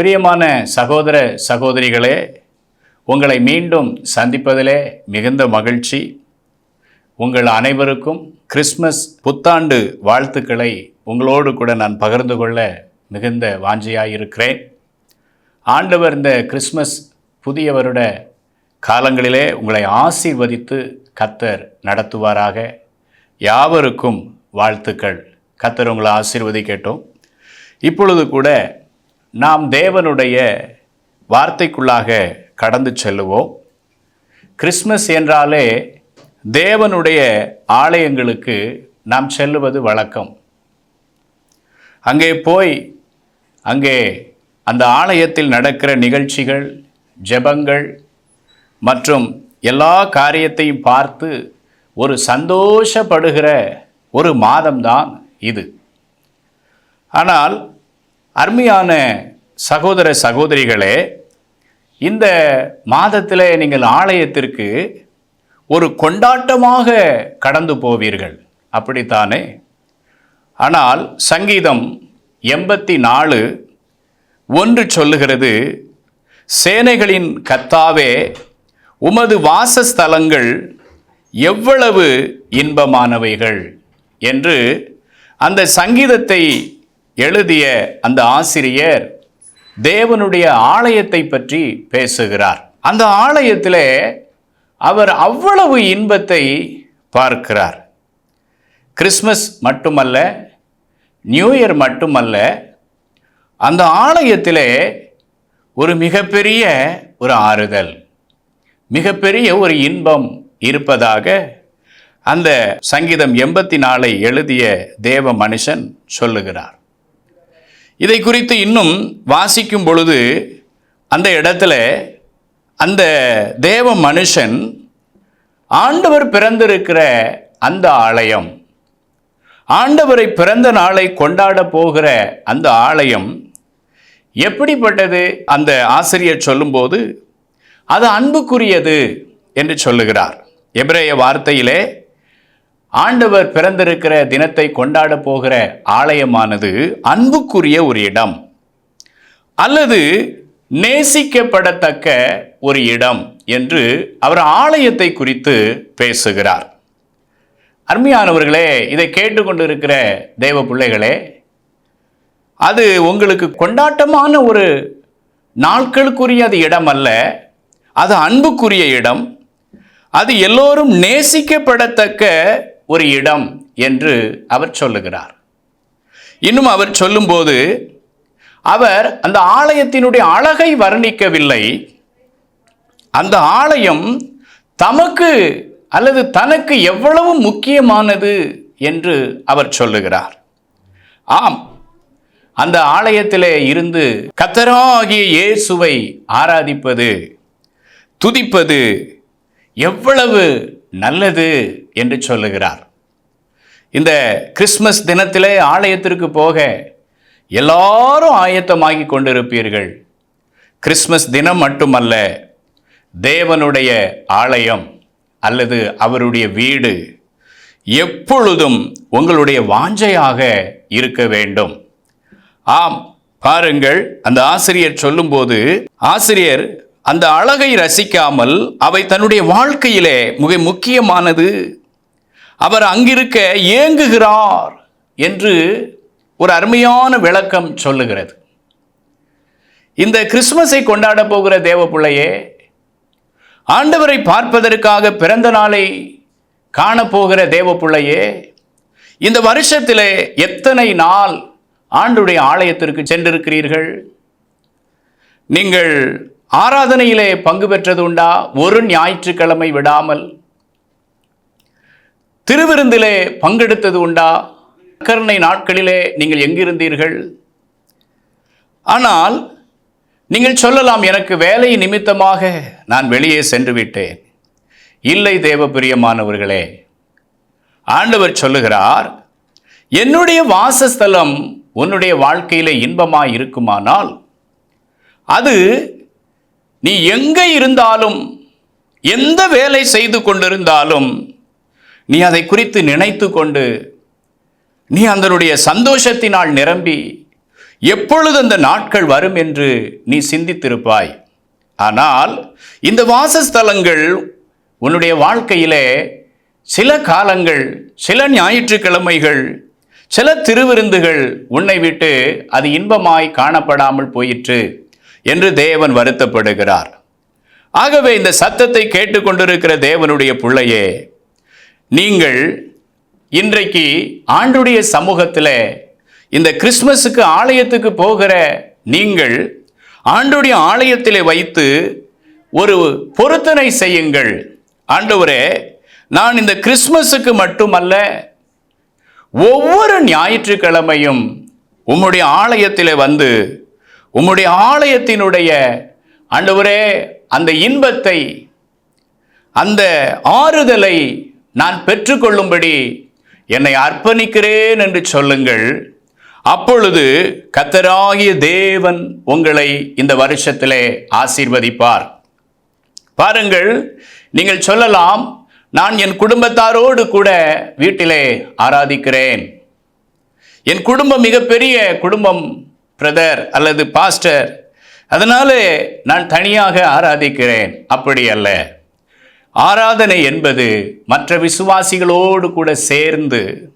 பிரியமான சகோதர சகோதரிகளே உங்களை மீண்டும் சந்திப்பதிலே மிகுந்த மகிழ்ச்சி. உங்கள் அனைவருக்கும் கிறிஸ்மஸ் புத்தாண்டு வாழ்த்துக்களை உங்களோடு கூட நான் பகிர்ந்து கொள்ள மிகுந்த வாஞ்சியாயிருக்கிறேன். ஆண்டவர் இந்த கிறிஸ்மஸ் புதிய வருட காலங்களிலே உங்களை ஆசீர்வதித்து கத்தர் நடத்துவாராக. யாவருக்கும் வாழ்த்துக்கள். கத்தர் உங்களை ஆசீர்வதிக்கட்டும். இப்பொழுது கூட நாம் தேவனுடைய வார்த்தைக்குள்ளாக கடந்து செல்லுவோம். கிறிஸ்மஸ் என்றாலே தேவனுடைய ஆலயங்களுக்கு நாம் செல்லுவது வழக்கம். அங்கே போய் அங்கே அந்த ஆலயத்தில் நடக்கிற நிகழ்ச்சிகள் ஜெபங்கள் மற்றும் எல்லா காரியத்தையும் பார்த்து ஒரு சந்தோஷப்படுகிற ஒரு மாதம்தான் இது. ஆனால் அருமையான சகோதர சகோதரிகளே இந்த மாதத்தில் நீங்கள் ஆலயத்திற்கு ஒரு கொண்டாட்டமாக கடந்து போவீர்கள். அப்படித்தானே? ஆனால் சங்கீதம் எண்பத்தி நாலு ஒன்று சொல்லுகிறது சேனைகளின் கத்தாவே உமது வாசஸ்தலங்கள் எவ்வளவு இன்பமானவைகள் என்று அந்த சங்கீதத்தை எழுதிய அந்த ஆசிரியர் தேவனுடைய ஆலயத்தை பற்றி பேசுகிறார். அந்த ஆலயத்தில் அவர் அவ்வளவு இன்பத்தை பார்க்கிறார். கிறிஸ்மஸ் மட்டுமல்ல நியூ இயர் மட்டுமல்ல அந்த ஆலயத்தில் ஒரு மிகப்பெரிய ஒரு ஆறுதல் மிகப்பெரிய ஒரு இன்பம் இருப்பதாக அந்த சங்கீதம் எண்பத்தி நாலை எழுதிய தேவ மனுஷன் சொல்லுகிறார். இதை குறித்து இன்னும் வாசிக்கும் பொழுது அந்த இடத்துல அந்த தேவ மனுஷன் ஆண்டவர் பிறந்திருக்கிற அந்த ஆலயம் ஆண்டவரை பிறந்த நாளை கொண்டாட போகிற அந்த ஆலயம் எப்படிப்பட்டது அந்த ஆசிரியர் சொல்லும்போது அது அன்புக்குரியது என்று சொல்லுகிறார். எபிரேய வார்த்தையிலே ஆண்டவர் பிறந்திருக்கிற தினத்தை கொண்டாட போகிற ஆலயமானது அன்புக்குரிய ஒரு இடம். அல்லது நேசிக்கப்படத்தக்க ஒரு இடம் என்று அவர் ஆலயத்தை குறித்து பேசுகிறார். அருமையானவர்களே இதை கேட்டுக்கொண்டிருக்கிற தேவ பிள்ளைகளே அது உங்களுக்கு கொண்டாட்டமான ஒரு நாட்களுக்குரிய அது இடம் அல்ல அது அன்புக்குரிய இடம். அது எல்லோரும் நேசிக்கப்படத்தக்க ஒரு இடம் என்று அவர் சொல்லுகிறார். இன்னும் அவர் சொல்லும்போது அவர் அந்த ஆலயத்தினுடைய அழகை வர்ணிக்கவில்லை. அந்த ஆலயம் தமக்கு அல்லது தனக்கு எவ்வளவு முக்கியமானது என்று அவர் சொல்லுகிறார். ஆம் அந்த ஆலயத்திலே இருந்து கத்தராகிய இயேசுவை ஆராதிப்பது துதிப்பது எவ்வளவு நல்லது என்று சொல்லுகிறார். இந்த கிறிஸ்மஸ் தினத்திலே ஆலயத்திற்கு போக எல்லாரும் ஆயத்தமாகி கொண்டிருப்பீர்கள். கிறிஸ்மஸ் தினம் மட்டுமல்ல தேவனுடைய ஆலயம் அல்லது அவருடைய வீடு எப்பொழுதும் உங்களுடைய வாஞ்சையாக இருக்க வேண்டும். ஆம் பாருங்கள் அந்த ஆசிரியர் சொல்லும்போது ஆசிரியர் அந்த அழகை ரசிக்காமல் அவை தன்னுடைய வாழ்க்கையிலே மிக முக்கியமானது அவர் அங்கிருக்க ஏங்குகிறார் என்று ஒரு அருமையான விளக்கம் சொல்லுகிறது. இந்த கிறிஸ்மஸை கொண்டாட போகிற தேவ பிள்ளையே ஆண்டவரை பார்ப்பதற்காக பிறந்த நாளை காணப்போகிற தேவ பிள்ளையே இந்த வருஷத்தில் எத்தனை நாள் ஆண்டுடைய ஆலயத்திற்கு சென்றிருக்கிறீர்கள்? நீங்கள் ஆராதனையிலே பங்கு பெற்றது உண்டா? ஒரு ஞாயிற்றுக்கிழமை விடாமல் திருவிருந்திலே பங்கெடுத்தது உண்டா? கருணை நாட்களிலே நீங்கள் எங்கிருந்தீர்கள்? ஆனால் நீங்கள் சொல்லலாம் எனக்கு வேலை நிமித்தமாக நான் வெளியே சென்று விட்டேன் இல்லை தேவ பிரியமானவர்களே ஆண்டவர் சொல்லுகிறார் என்னுடைய வாசஸ்தலம் உன்னுடைய வாழ்க்கையிலே இன்பமாக இருக்குமானால் அது நீ எங்கே இருந்தாலும் எந்த வேலை செய்து கொண்டிருந்தாலும் நீ அதை குறித்து நினைத்து கொண்டு நீ அதனுடைய சந்தோஷத்தினால் நிரம்பி எப்பொழுது அந்த நாட்கள் வரும் என்று நீ சிந்தித்திருப்பாய். ஆனால் இந்த வாசஸ்தலங்கள் உன்னுடைய வாழ்க்கையிலே சில காலங்கள் சில ஞாயிற்றுக்கிழமைகள் சில திருவிருந்துகள் உன்னை விட்டு அது இன்பமாய் காணப்படாமல் போயிற்று என்று தேவன் வருத்தப்படுகிறார். ஆகவே இந்த சத்தத்தை கேட்டுக்கொண்டிருக்கிற தேவனுடைய பிள்ளையே நீங்கள் இன்றைக்கு ஆண்டுடைய சமூகத்தில் இந்த கிறிஸ்மஸுக்கு ஆலயத்துக்கு போகிற நீங்கள் ஆண்டுடைய ஆலயத்தில் வைத்து ஒரு பொருத்தனை செய்யுங்கள். ஆண்டவரே நான் இந்த கிறிஸ்மஸுக்கு மட்டுமல்ல ஒவ்வொரு ஞாயிற்றுக்கிழமையும் உம்முடைய ஆலயத்தில் வந்து உம்முடைய ஆலயத்தினுடைய ஆண்டவரே அந்த இன்பத்தை அந்த ஆறுதலை நான் பெற்றுக்கொள்ளும்படி என்னை அர்ப்பணிக்கிறேன் என்று சொல்லுங்கள். அப்பொழுது கத்தராகிய தேவன் உங்களை இந்த வருஷத்திலே ஆசீர்வதிப்பார். பாருங்கள் நீங்கள் சொல்லலாம் நான் என் குடும்பத்தாரோடு கூட வீட்டிலே ஆராதிக்கிறேன். என் குடும்பம் மிகப்பெரிய குடும்பம் பிரதர் அல்லது பாஸ்டர் அதனாலே நான் தனியாக ஆராதிக்கிறேன். அப்படி அல்ல. ஆராதனை என்பது மற்ற விசுவாசிகளோடு கூட சேர்ந்து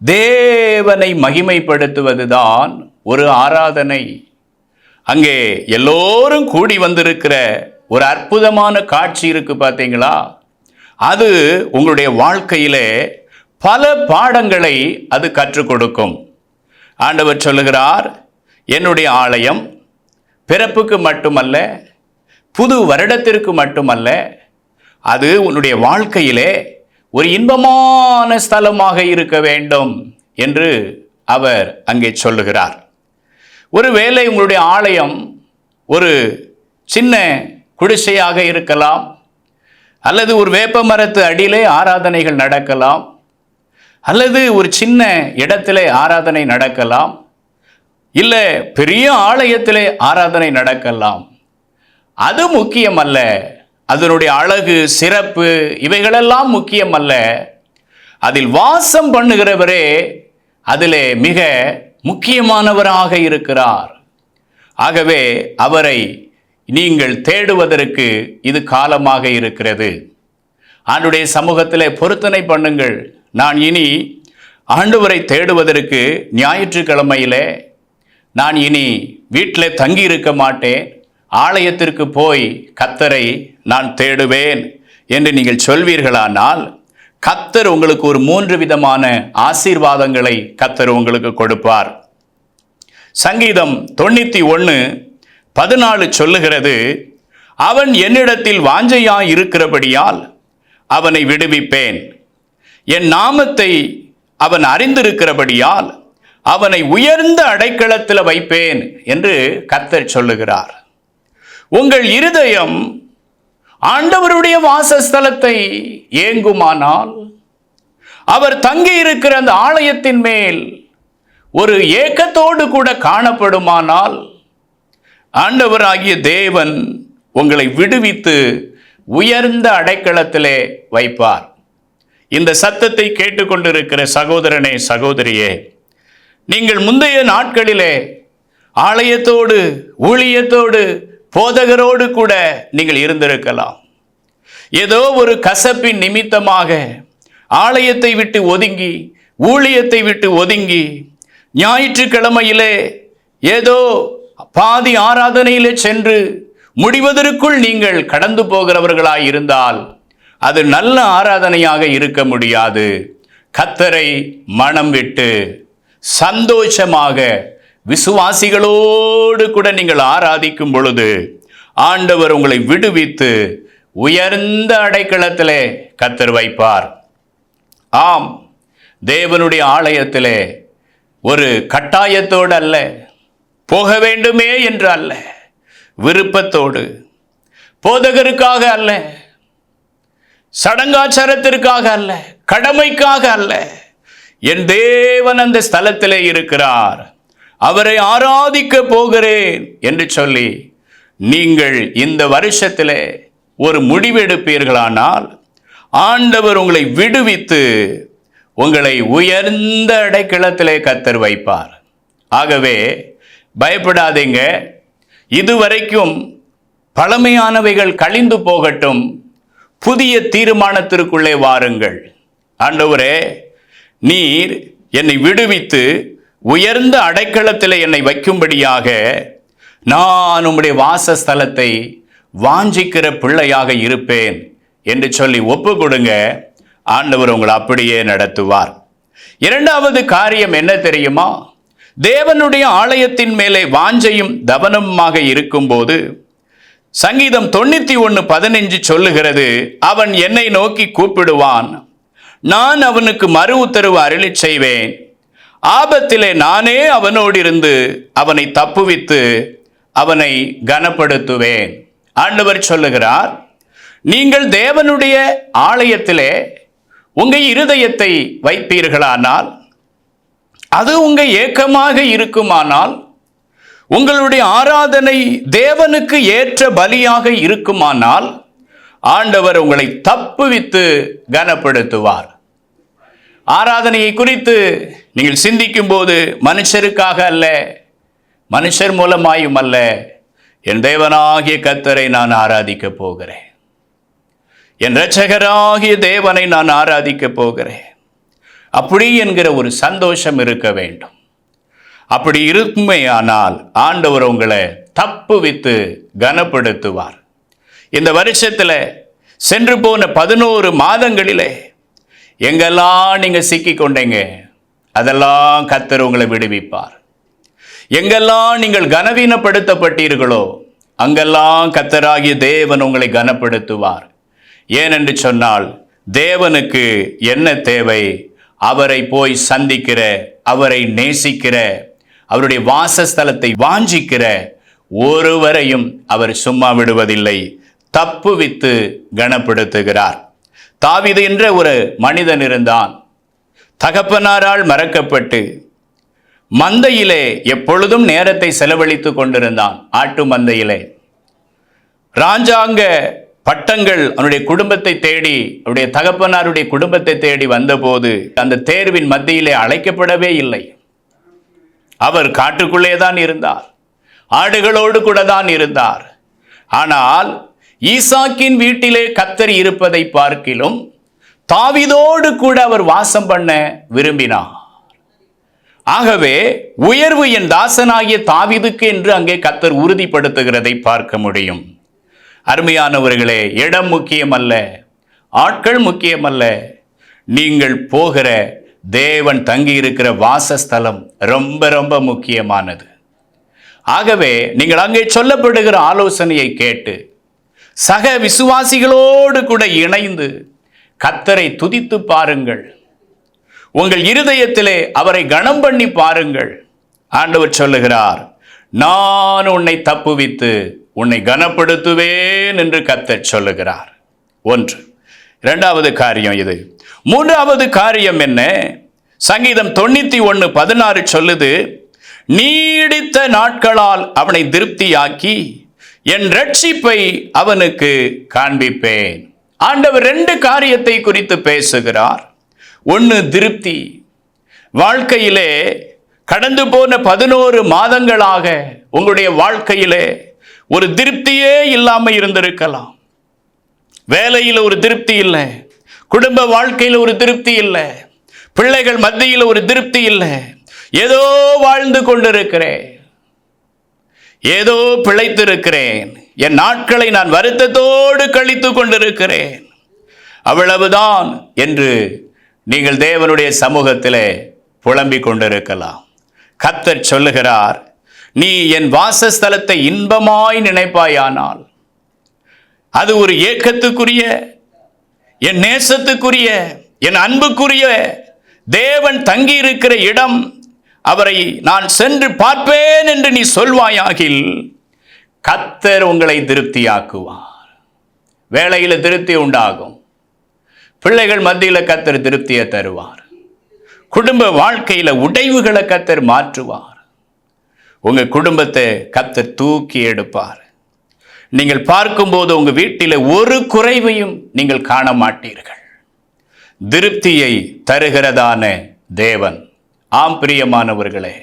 தேவனை மகிமைப்படுத்துவதுதான் ஒரு ஆராதனை. அங்கே எல்லோரும் கூடி வந்திருக்கிற ஒரு அற்புதமான காட்சி இருக்கு பார்த்தீங்களா? அது உங்களுடைய வாழ்க்கையிலே பல பாடங்களை அது கற்றுக் கொடுக்கும். ஆண்டவர் சொல்லுகிறார் என்னுடைய ஆலயம் பிறப்புக்கு மட்டுமல்ல புது வருடத்திற்கு மட்டுமல்ல அது உன்னுடைய வாழ்க்கையிலே ஒரு இன்பமான ஸ்தலமாக இருக்க வேண்டும் என்று அவர் அங்கே சொல்லுகிறார். ஒருவேளை உங்களுடைய ஆலயம் ஒரு சின்ன குடிசையாக இருக்கலாம் அல்லது ஒரு வேப்ப மரத்து அடியிலே ஆராதனைகள் நடக்கலாம் அல்லது ஒரு சின்ன இடத்திலே ஆராதனை நடக்கலாம் இல்லை பெரிய ஆலயத்திலே ஆராதனை நடக்கலாம். அது முக்கியமல்ல. அதனுடைய அழகு சிறப்பு இவைகளெல்லாம் முக்கியமல்ல. அதில் வாசம் பண்ணுகிறவரே அதிலே மிக முக்கியமானவராக இருக்கிறார். ஆகவே அவரை நீங்கள் தேடுவதற்கு இது காலமாக இருக்கிறது. ஆண்டுடைய சமூகத்திலே பொருத்தனை பண்ணுங்கள். நான் இனி ஆண்டவரை தேடுவதற்கு ஞாயிற்றுக்கிழமையிலே நான் இனி வீட்டில் தங்கி இருக்க மாட்டேன். ஆலயத்திற்கு போய் கத்தரை நான் தேடுவேன் என்று நீங்கள் சொல்வீர்களானால் கத்தர் உங்களுக்கு ஒரு மூன்று விதமான ஆசீர்வாதங்களை கத்தர் உங்களுக்கு கொடுப்பார். சங்கீதம் தொண்ணூற்றி ஒன்று பதினாலு சொல்லுகிறது அவன் என்னிடத்தில் வாஞ்சையாய் இருக்கிறபடியால் அவனை விடுவிப்பேன். என் நாமத்தை அவன் அறிந்திருக்கிறபடியால் அவனை உயர்ந்த அடைக்கலத்தில் வைப்பேன் என்று கத்தர் சொல்லுகிறார். உங்கள் இருதயம் ஆண்டவருடைய வாசஸ்தலத்தை ஏங்குமானால் அவர் தங்கி இருக்கிற அந்த ஆலயத்தின் மேல் ஒரு ஏக்கத்தோடு கூட காணப்படுமானால் ஆண்டவராகிய தேவன் உங்களை விடுவித்து உயர்ந்த அடைக்கலத்திலே வைப்பார். இந்த சத்தத்தை கேட்டுக்கொண்டிருக்கிற சகோதரனே சகோதரியே நீங்கள் முந்தைய நாட்களிலே ஆலயத்தோடு ஊழியத்தோடு போதகரோடு கூட நீங்கள் இருந்திருக்கலாம். ஏதோ ஒரு கசப்பின் நிமித்தமாக ஆலயத்தை விட்டு ஒதுங்கி ஊழியத்தை விட்டு ஒதுங்கி ஞாயிற்றுக்கிழமையிலே ஏதோ பாதி ஆராதனையிலே சென்று முடிவதற்குள் நீங்கள் கடந்து போகிறவர்களாய் இருந்தால் அது நல்ல ஆராதனையாக இருக்க முடியாது. கத்தரை மனம் விட்டு சந்தோஷமாக விசுவாசிகளோடு கூட நீங்கள் ஆராதிக்கும் பொழுது ஆண்டவர் உங்களை விடுவித்து உயர்ந்த அடைக்கலத்திலே கத்தர் வைப்பார். ஆம் தேவனுடைய ஆலயத்திலே ஒரு கட்டாயத்தோடு அல்ல போக வேண்டுமே என்று அல்ல விருப்பத்தோடு போதகருக்காக அல்ல சடங்காச்சாரத்திற்காக அல்ல கடமைக்காக அல்ல என் தேவன் அந்த ஸ்தலத்திலே இருக்கிறார். அவரை ஆராதிக்க போகிறேன் என்று சொல்லி நீங்கள் இந்த வருஷத்தில் ஒரு முடிவெடுப்பீர்களானால் ஆண்டவர் உங்களை விடுவித்து உங்களை உயர்ந்த அடைக்கலத்திலே கத்தர் வைப்பார். ஆகவே பயப்படாதீங்க. இதுவரைக்கும் பழமையானவைகள் கழிந்து போகட்டும். புதிய தீர்மானத்திற்குள்ளே வாருங்கள். ஆண்டவரே நீர் என்னை விடுவித்து உயர்ந்த அடைக்கலத்தில் என்னை வைக்கும்படியாக நான் உம்முடைய வாசஸ்தலத்தை வாஞ்சிக்கிற பிள்ளையாக இருப்பேன் என்று சொல்லி ஒப்பு கொடுங்க ஆண்டவர் உங்களை அப்படியே நடத்துவார். இரண்டாவது காரியம் என்ன தெரியுமா? தேவனுடைய ஆலயத்தின் மேலே வாஞ்சையும் தவனமாக இருக்கும்போது சங்கீதம் தொண்ணூத்தி ஒன்று பதினஞ்சு சொல்லுகிறது அவன் என்னை நோக்கி கூப்பிடுவான். நான் அவனுக்கு மறு உத்தரவு அருளிச் செய்வேன். ஆபத்திலே நானே அவனோடு இருந்து அவனை தப்புவித்து அவனை கனப்படுத்துவேன். ஆண்டவர் சொல்லுகிறார் நீங்கள் தேவனுடைய ஆலயத்திலே உங்கள் இருதயத்தை வைப்பீர்களானால் அது உங்கள் ஏக்கமாக இருக்குமானால் உங்களுடைய ஆராதனை தேவனுக்கு ஏற்ற பலியாக இருக்குமானால் ஆண்டவர் உங்களை தப்புவித்து கனப்படுத்துவார். ஆராதனையை குறித்து நீங்கள் சிந்திக்கும் போது மனுஷருக்காக அல்ல மனுஷர் மூலமாயும் அல்ல. என் தேவனாகிய கத்தரை நான் ஆராதிக்கப் போகிறேன். என் இரட்சகராகிய தேவனை நான் ஆராதிக்கப் போகிறேன். அப்படி என்கிற ஒரு சந்தோஷம் இருக்க வேண்டும். அப்படி இருக்குமேயானால் ஆண்டவர் உங்களை தப்புவித்து கனப்படுத்துவார். இந்த வருஷத்தில் சென்று போன பதினோரு மாதங்களிலே எங்கெல்லாம் நீங்கள் சிக்கி கொண்டீங்க அதெல்லாம் கத்தர் உங்களை விடுவிப்பார். எங்கெல்லாம் நீங்கள் கனவீனப்படுத்தப்பட்டீர்களோ அங்கெல்லாம் கத்தராகிய தேவன் உங்களை கனப்படுத்துவார். ஏனென்று சொன்னால் தேவனுக்கு என்ன தேவை? அவரை போய் சந்திக்கிற அவரை நேசிக்கிற அவருடைய வாசஸ்தலத்தை வாஞ்சிக்கிற ஒருவரையும் அவர் சும்மா விடுவதில்லை. தப்புவித்து கனப்படுத்துகிறார். தாவிது என்ற ஒரு மனிதன் இருந்தான். தகப்பனாரால் மறக்கப்பட்டு மந்தையிலே எப்பொழுதும் நேரத்தை செலவழித்துக் கொண்டிருந்தான் ஆட்டு மந்தையிலே. ராஜாங்க பட்டங்கள் அவனுடைய குடும்பத்தை தேடி அவருடைய தகப்பனாருடைய குடும்பத்தை தேடி வந்தபோது அந்த தேர்வின் மத்தியிலே அழைக்கப்படவே இல்லை. அவர் காட்டுக்குள்ளே தான் இருந்தார். ஆடுகளோடு கூட தான் இருந்தார். ஆனால் ஈசாக்கின் வீட்டிலே கத்தர் இருப்பதை பார்க்கிலும் தாவிதோடு கூட அவர் வாசம் பண்ண விரும்பினார். ஆகவே உயர்வு என் தாசனாகிய தாவிதுக்கு என்று அங்கே கத்தர் உறுதிப்படுத்துகிறதை பார்க்க முடியும். அருமையானவர்களே இடம் முக்கியமல்ல ஆட்கள் முக்கியமல்ல. நீங்கள் போகிற தேவன் தங்கியிருக்கிற வாசஸ்தலம் ரொம்ப ரொம்ப முக்கியமானது. ஆகவே நீங்கள் அங்கே சொல்லப்படுகிற ஆலோசனையை கேட்டு சக விசுவாசிகளோடு கூட இணைந்து கத்தரை துதித்து பாருங்கள். உங்கள் இருதயத்திலே அவரை கனம் பண்ணி பாருங்கள். ஆண்டவர் சொல்லுகிறார் நான் உன்னை தப்புவித்து உன்னை கனப்படுத்துவேன் என்று கத்தர் சொல்லுகிறார். ஒன்று. இரண்டாவது காரியம் இது. மூன்றாவது காரியம் என்ன? சங்கீதம் தொண்ணூத்தி ஒன்று பதினாறு சொல்லுது நீடித்த நாட்களால் அவனை திருப்தியாக்கி என் ரட்சிப்பை அவனுக்கு காண்பிப்பேன். ஆண்டவர் ரெண்டு காரியத்தை குறித்து பேசுகிறார். ஒன்று திருப்தி. வாழ்க்கையிலே கடந்து போன பதினோரு மாதங்களாக உங்களுடைய வாழ்க்கையிலே ஒரு திருப்தியே இல்லாமல் இருந்திருக்கலாம். வேலையில் ஒரு திருப்தி இல்லை. குடும்ப வாழ்க்கையில் ஒரு திருப்தி இல்லை. பிள்ளைகள் மத்தியில் ஒரு திருப்தி இல்லை. ஏதோ வாழ்ந்து கொண்டிருக்கிறேன். ஏதோ பிழைத்திருக்கிறேன். என் நாட்களை நான் வருத்தத்தோடு கழித்து கொண்டிருக்கிறேன். அவ்வளவுதான் என்று நீங்கள் தேவனுடைய சமூகத்திலே புலம்பிக் கொண்டிருக்கலாம். கத்தர் சொல்லுகிறார் நீ என் வாசஸ்தலத்தை இன்பமாய் நினைப்பாயானால் அது ஒரு ஏக்கத்துக்குரிய என் நேசத்துக்குரிய என் அன்புக்குரிய தேவன் தங்கியிருக்கிற இடம் அவரை நான் சென்று பார்ப்பேன் என்று நீ சொல்வாயாகில் கத்தர் உங்களை திருப்தியாக்குவார். வேலையில் திருப்தி உண்டாகும். பிள்ளைகள் மத்தியில் கத்தர் திருப்தியை தருவார். குடும்ப வாழ்க்கையில் உடைவுகளை கத்தர் மாற்றுவார். உங்கள் குடும்பத்தை கத்தர் தூக்கி எடுப்பார். நீங்கள் பார்க்கும்போது உங்கள் வீட்டில் ஒரு குறைவையும் நீங்கள் காண மாட்டீர்கள். திருப்தியை தருகிறதான தேவன். ஆம் பிரியமானவர்களே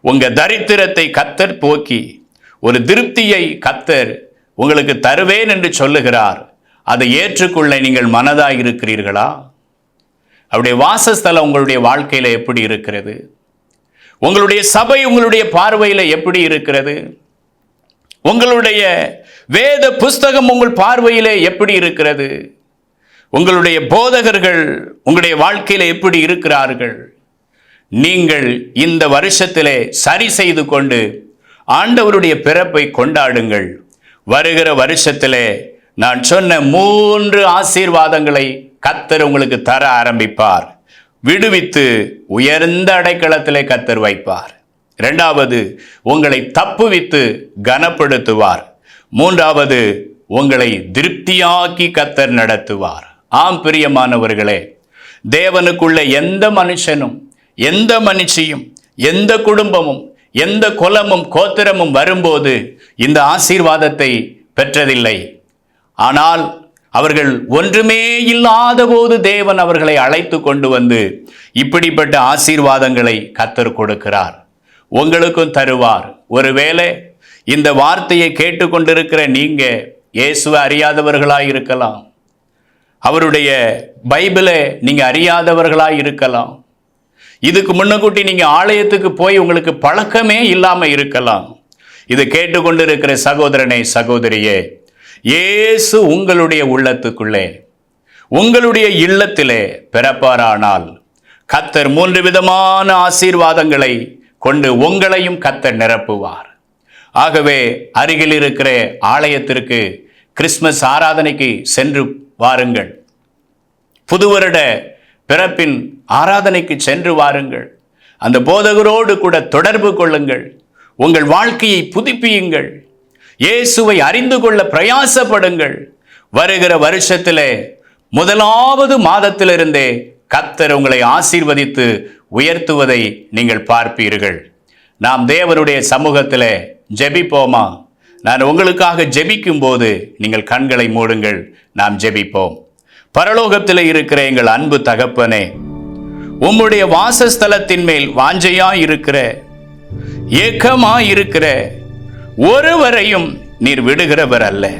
உங்கள் தரித்திரத்தை கத்தர் போக்கி ஒரு திருப்தியை கத்தர் உங்களுக்கு தருவேன் என்று சொல்லுகிறார். அதை ஏற்றுக்கொள்ள நீங்கள் மனதாக இருக்கிறீர்களா? அவருடைய வாசஸ்தலம் உங்களுடைய வாழ்க்கையில் எப்படி இருக்கிறது? உங்களுடைய சபை உங்களுடைய பார்வையில் எப்படி இருக்கிறது? உங்களுடைய வேத புஸ்தகம் உங்கள் பார்வையிலே எப்படி இருக்கிறது? உங்களுடைய போதகர்கள் உங்களுடைய வாழ்க்கையில் எப்படி இருக்கிறார்கள்? நீங்கள் இந்த வருஷத்திலே சரி செய்து கொண்டு ஆண்டவருடைய பிறப்பை கொண்டாடுங்கள். வருகிற வருஷத்திலே நான் சொன்ன மூன்று ஆசீர்வாதங்களை கத்தர் உங்களுக்கு தர ஆரம்பிப்பார். விடுவித்து உயர்ந்த அடைக்கலத்திலே கத்தர் வைப்பார். இரண்டாவது உங்களை தப்புவித்து கனப்படுத்துவார். மூன்றாவது உங்களை திருப்தியாக்கி கத்தர் நடத்துவார். ஆம் பிரியமானவர்களே தேவனுக்குள்ள எந்த மனுஷனும் எந்த மனுஷியும் எந்த குடும்பமும் எந்த குலமும் கோத்திரமும் வரும்போது இந்த ஆசீர்வாதத்தை பெற்றதில்லை. ஆனால் அவர்கள் ஒன்றுமே இல்லாத போது தேவன் அவர்களை அழைத்து கொண்டு வந்து இப்படிப்பட்ட ஆசீர்வாதங்களை கத்தர் கொடுக்கிறார். உங்களுக்கும் தருவார். ஒருவேளை இந்த வார்த்தையை கேட்டுக்கொண்டிருக்கிற நீங்க இயேசுவை அறியாதவர்களாக இருக்கலாம். அவருடைய பைபிளை நீங்கள் அறியாதவர்களாக இருக்கலாம். இதுக்கு முன்னக்கூட்டி நீங்கள் ஆலயத்துக்கு போய் உங்களுக்கு பழக்கமே இல்லாமல் இருக்கலாம். இது கேட்டுக்கொண்டிருக்கிற சகோதரனை சகோதரியே இயேசு உங்களுடைய உள்ளத்துக்குள்ளே உங்களுடைய இல்லத்திலே பிறப்பாரானால் கத்தர் மூன்று விதமான ஆசீர்வாதங்களை கொண்டு உங்களையும் கத்தர் நிரப்புவார். ஆகவே அருகில் இருக்கிற ஆலயத்திற்கு கிறிஸ்மஸ் ஆராதனைக்கு சென்று வாருங்கள். புது வருட பிறப்பின் ஆராதனைக்கு சென்று வாருங்கள். அந்த போதகரோடு கூட தொடர்பு கொள்ளுங்கள். உங்கள் வாழ்க்கையை புதுப்பியுங்கள். இயேசுவை அறிந்து கொள்ள பிரயாசப்படுங்கள். வருகிற வருஷத்தில் முதலாவது மாதத்திலிருந்தே கத்தர் உங்களை ஆசீர்வதித்து உயர்த்துவதை நீங்கள் பார்ப்பீர்கள். நாம் தேவனுடைய சமூகத்தில் ஜெபிப்போமா? நான் உங்களுக்காக ஜெபிக்கும் போது நீங்கள் கண்களை மூடுங்கள். நாம் ஜெபிப்போம். பரலோகத்தில் இருக்கிற எங்கள் அன்பு தகப்பனே உம்முடைய வாசஸ்தலத்தின் மேல் வாஞ்சையா இருக்கிற ஏக்கமா இருக்கிற ஒருவரையும் நீர் விடுகிறவர் அல்ல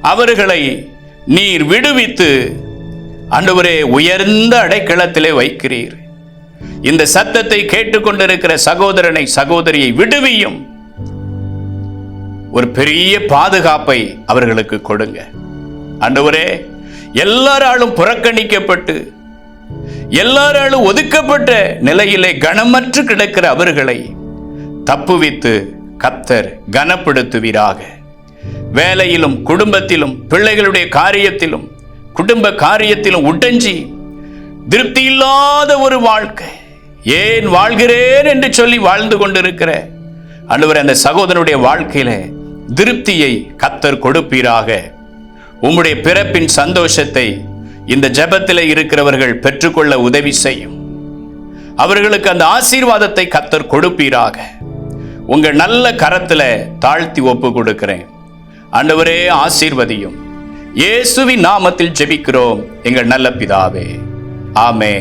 அவர்களை நீர் விடுவித்து அன்றுவரே உயர்ந்த அடைக்கலத்திலே வைக்கிறீர். இந்த சத்தத்தை கேட்டுக்கொண்டிருக்கிற சகோதரனை சகோதரியை விடுவியும். ஒரு பெரிய பாதுகாப்பை அவர்களுக்கு கொடுங்க. அன்றுவரே எல்லாராலும் புறக்கணிக்கப்பட்டு எல்லாராலும் ஒதுக்கப்பட்ட நிலையிலே கனமற்று கிடக்கிற அவர்களை தப்புவித்து கத்தர் கனப்படுத்துவீராக. வேலையிலும் குடும்பத்திலும் பிள்ளைகளுடைய காரியத்திலும் குடும்ப காரியத்திலும் உடஞ்சி திருப்தி இல்லாத ஒரு வாழ்க்கை. ஏன் வாழ்கிறேன் என்று சொல்லி வாழ்ந்து கொண்டிருக்கிற அன்றுவர் அந்த சகோதரனுடைய வாழ்க்கையில திருப்தியை கத்தர் கொடுப்பீராக. உம்முடைய பிறப்பின் சந்தோஷத்தை இந்த ஜெபத்தில் இருக்கிறவர்கள் பெற்றுக்கொள்ள உதவி செய்யும். அவர்களுக்கு அந்த ஆசீர்வாதத்தை கத்தர் கொடுப்பீராக. உங்கள் நல்ல கரத்தில் தாழ்த்தி ஒப்பு கொடுக்கிறேன். ஆண்டவரே ஆசீர்வதியும். இயேசுவின் நாமத்தில் ஜெபிக்கிறோம் எங்கள் நல்ல பிதாவே. ஆமே